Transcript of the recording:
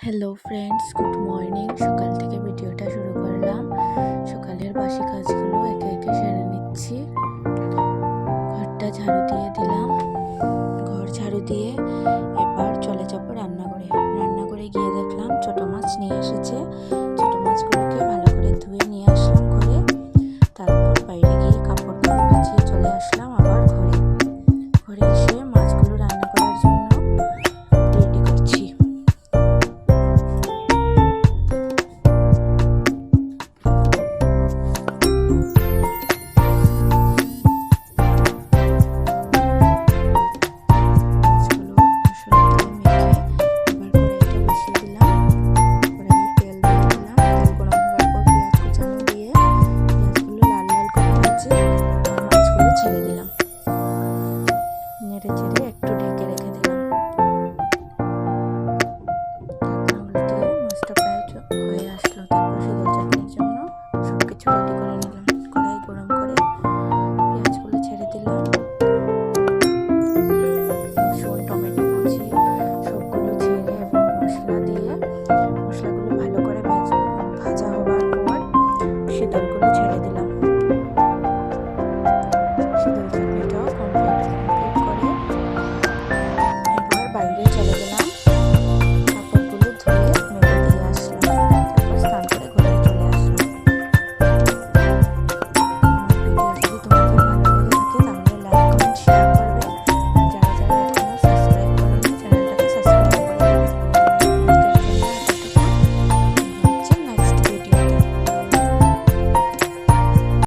Hello friends good morning সকাল থেকে ভিডিওটা শুরু করলাম। সকালের বাসি কাজগুলো একে একে সেরে নিচ্ছি। ঘরটা ঝাড়ু দিয়ে দিলাম। ঘর ঝাড়ু দিয়ে এবার চলে যাব রান্নাঘরে। রান্নাঘরে গিয়ে দেখলাম ছোটো মাছ নিয়ে এসেছে। ছেড়ে দিলাম। নেড়ে একটু ঢেকে রেখে দিলাম। মাছটা প্রায় হয়ে আসলো। তারপর চাটনির জন্য সব কিছু রেডি করে নিলাম। কড়াই গরম করে পেঁয়াজগুলো ছেড়ে দিলাম। রসুন, টমেটো সবগুলো ছেড়ে দিয়ে ভালো করে ভাজা ছেড়ে দিলাম।